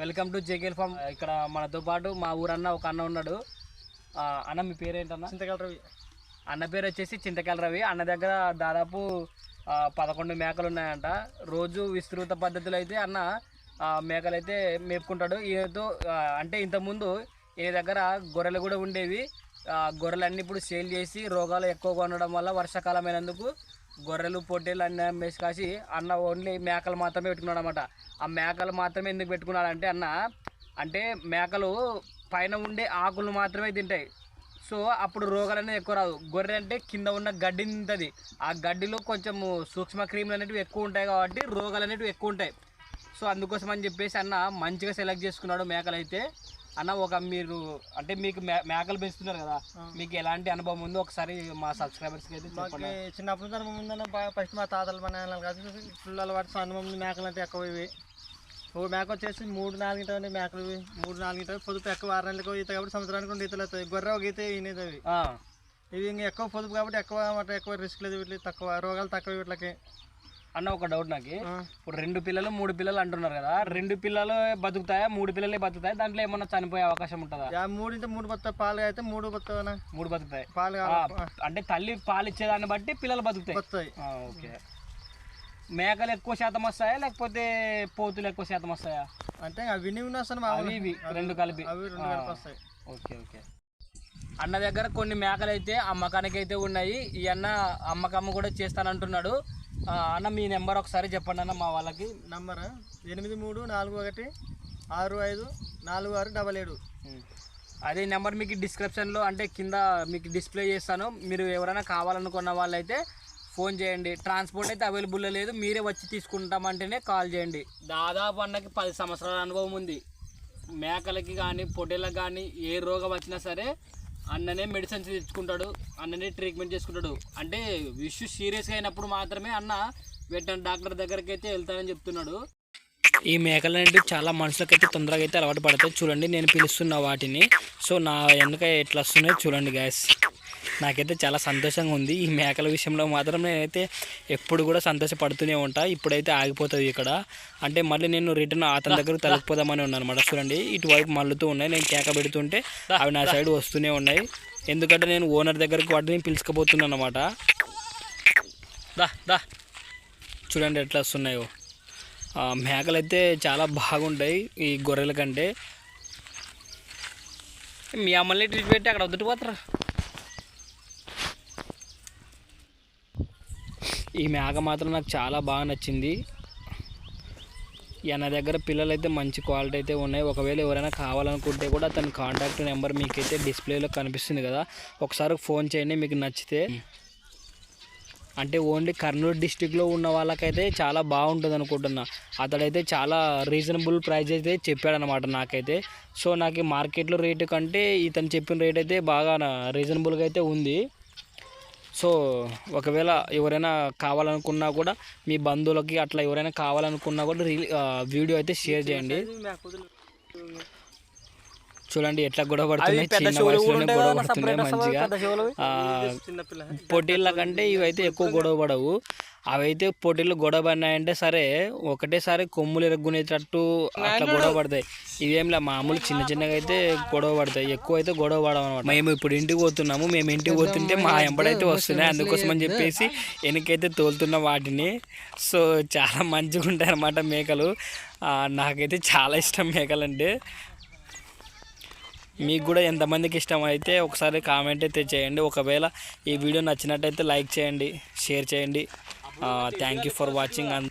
Welcome to జేకేల్ form. ఇక్కడ మనతో పాటు మా ఊరన్న ఒక అన్న ఉన్నాడు. అన్న మీ పేరేంటన్నా? చింతకాల రవి. అన్న పేరు వచ్చేసి చింతకాయల రవి. అన్న దగ్గర దాదాపు పదకొండు మేకలు ఉన్నాయంట. రోజు విస్తృత పద్ధతిలో అయితే అన్న మేకలు అయితే మేపుకుంటాడు. ఈయనతో అంటే ఇంతకుముందు ఈయన దగ్గర గొర్రెలు కూడా ఉండేవి. గొర్రెలన్నీ ఇప్పుడు సేల్ చేసి రోగాలు ఎక్కువగా ఉండడం వల్ల వర్షాకాలం అయినందుకు గొర్రెలు పొట్టేలు అన్నీ అమ్మేసి కాసి అన్న ఓన్లీ మేకలు మాత్రమే పెట్టుకున్నాడు అనమాట ఆ మేకలు మాత్రమే ఎందుకు పెట్టుకున్నాడంటే అన్న అంటే మేకలు పైన ఉండే ఆకులు మాత్రమే తింటాయి. సో అప్పుడు రోగాలు అనేది ఎక్కువ రాదు గొర్రె అంటే కింద ఉన్న గడ్డి తింటుంది. ఆ గడ్డిలో కొంచెం సూక్ష్మ క్రీములు అనేటివి ఎక్కువ ఉంటాయి కాబట్టి రోగాలు అనేటివి ఎక్కువ ఉంటాయి. సో అందుకోసం అని చెప్పేసి అన్న మంచిగా సెలెక్ట్ చేసుకున్నాడు మేకలు అయితే అన్న ఒక మీరు అంటే మీకు మే- మేకలు పెంచుతున్నారు కదా మీకు ఎలాంటి అనుభవం ఉందో ఒకసారి మా సబ్స్క్రైబర్స్కి అయితే చెప్పండి. చిన్నప్పటి నుంచి అనుభవం ఉందన్న ఫస్ట్ మా తాతలు మా నాన్నలు కాదు ఫుల్ అలవాటు అనుభవం మేకలు అంటే ఎక్కువ ఇవి. ఓ మేక వచ్చేసి మూడు నాలుగింట ఉన్నాయి మేకలు ఇవి. మూడు నాలుగింట పొదుపు ఎక్కువ ఆరు నెలలకు ఈత కాబట్టి సంవత్సరానికి రెండు ఈతలు అవుతాయి. గొర్రె ఒక ఈత ఈనేది అవి. ఇవి ఇంకా ఎక్కువ పొదుపు కాబట్టి ఎక్కువ ఎక్కువ రిస్క్ లేదు వీటికి తక్కువ రోగాలు తక్కువ వీటికి. అన్న ఒక డౌట్ నాకు. ఇప్పుడు రెండు పిల్లలు మూడు పిల్లలు అంటున్నారు కదా. రెండు పిల్లలు బతుకుతాయా? మూడు పిల్లలే బతుకుతాయి? దాంట్లో ఏమన్నా చనిపోయే అవకాశం ఉంటుందా? మూడింటే మూడు బత్తాయి పాలు అయితే మూడు బత్తాయి మూడు బతుకుతాయి. పాలు అంటే తల్లి పాలు ఇచ్చేదాన్ని బట్టి పిల్లలు బతుకుతాయి. ఓకే. మేకలు ఎక్కువ శాతం వస్తాయా? లేకపోతే పోతులు ఎక్కువ శాతం వస్తాయా? అంటే అవి ఇవి రెండు కలిపి. అవి రెండు కలిపి వస్తాయి. Okay okay. అన్న దగ్గర కొన్ని మేకలు అయితే అమ్మకానికి అయితే ఉన్నాయి. ఈ అన్న అమ్మకమ్మ కూడా చేస్తానంటున్నాడు. అన్న మీ నెంబర్ ఒకసారి చెప్పండి అన్న మా వాళ్ళకి. నంబర్? ఎనిమిది మూడు నాలుగు ఒకటి ఆరు ఐదు నాలుగు ఆరు డబల్ ఏడు. అదే నెంబర్ మీకు డిస్క్రిప్షన్లో అంటే కింద మీకు డిస్ప్లే చేస్తాను. మీరు ఎవరైనా కావాలనుకున్న వాళ్ళైతే ఫోన్ చేయండి. ట్రాన్స్పోర్ట్ అయితే అవైలబుల్ లేదు. మీరే వచ్చి తీసుకుంటామంటేనే కాల్ చేయండి. దాదాపు అన్నకి పది సంవత్సరాల అనుభవం ఉంది. మేకలకి కానీ పొట్టేళ్ళకి కానీ ఏ రోగం వచ్చినా సరే అన్ననే మెడిసిన్స్ తెచ్చుకుంటాడు అన్ననే ట్రీట్మెంట్ చేసుకుంటాడు. అంటే ఇష్యూ సీరియస్గా అయినప్పుడు మాత్రమే అన్న వెంటనే డాక్టర్ దగ్గరికి అయితే వెళ్తానని చెప్తున్నాడు. ఈ మేకలు అనేవి చాలా మనుషులకైతే తొందరగా అయితే అలవాటు పడతాయి. చూడండి నేను పిలుస్తున్న వాటిని. సో నా ఎందుక ఎట్లా వస్తున్నాయో చూడండి గ్యాస్ నాకైతే చాలా సంతోషంగా ఉంది. ఈ మేకల విషయంలో మాత్రం నేనైతే ఎప్పుడు కూడా సంతోషపడుతూనే ఉంటా. ఇప్పుడైతే ఆగిపోతుంది ఇక్కడ. అంటే మళ్ళీ నేను రిటర్న్ అతని దగ్గర తలకపోదామని ఉన్నాను అనమాట చూడండి ఇటువైపు మళ్ళుతూ ఉన్నాయి. నేను కేక పెడుతుంటే అవి నా సైడ్ వస్తూనే ఉన్నాయి. ఎందుకంటే నేను ఓనర్ దగ్గరకు వాటిని పిలుచుకుపోతున్నాను అనమాట దా దా. చూడండి ఎట్లా వస్తున్నాయో. మేకలు అయితే చాలా బాగుంటాయి ఈ గొర్రెల కంటే. మీ అమ్మల్ని ట్రీట్ పెట్టి అక్కడ వద్దుటి పోతారా ఈ మేక మాత్రం నాకు చాలా బాగా నచ్చింది. నా దగ్గర పిల్లలు అయితే మంచి క్వాలిటీ అయితే ఉన్నాయి. ఒకవేళ ఎవరైనా కావాలనుకుంటే కూడా అతని కాంటాక్ట్ నెంబర్ మీకైతే డిస్ప్లేలో కనిపిస్తుంది కదా. ఒకసారి ఫోన్ చేయండి మీకు నచ్చితే. అంటే ఓన్లీ కర్నూలు డిస్టిక్లో ఉన్న వాళ్ళకైతే చాలా బాగుంటుంది అనుకుంటున్నా. అతడైతే చాలా రీజనబుల్ ప్రైస్ అయితే చెప్పాడనమాట నాకైతే. సో నాకు మార్కెట్లో రేటు కంటే ఇతను చెప్పిన రేట్ అయితే బాగా రీజనబుల్గా అయితే ఉంది. సో ఒకవేళ ఎవరైనా కావాలనుకున్నా కూడా మీ బంధువులకి అట్లా ఎవరైనా కావాలనుకున్నా కూడా వీడియో అయితే షేర్ చేయండి. చూడండి ఎట్లా గొడవ పడుతున్నాయి. చిన్న వయసులోనే గొడవ పడుతున్నాయి మంచిగా. పొట్టేళ్ళ కంటే ఇవైతే ఎక్కువ గొడవ పడవు. అవైతే పొట్టేళ్ళు గొడవ పడినాయంటే సరే ఒకటేసారి కొమ్ములు ఎరగొనేటట్టు అట్లా గొడవ పడతాయి ఇవేంలా మామూలు చిన్న చిన్నగా అయితే గొడవ పడతాయి ఎక్కువ అయితే గొడవ పడవు అనమాట మేము ఇప్పుడు ఇంటికి పోతున్నాము మేము ఇంటికి పోతుంటే మా ఎంబడైతే వస్తున్నాయి. అందుకోసం అని చెప్పేసి వెనకైతే తోలుతున్న వాటిని. సో చాలా మంచిగా ఉంటాయి అన్నమాట మేకలు నాకైతే చాలా ఇష్టం మేకలు అంటే మీకు కూడా ఎంతమందికి ఇష్టం అయితే ఒకసారి కామెంట్ అయితే చేయండి. ఒకవేళ ఈ వీడియో నచ్చినట్టయితే లైక్ చేయండి షేర్ చేయండి. uh, thank you for watching and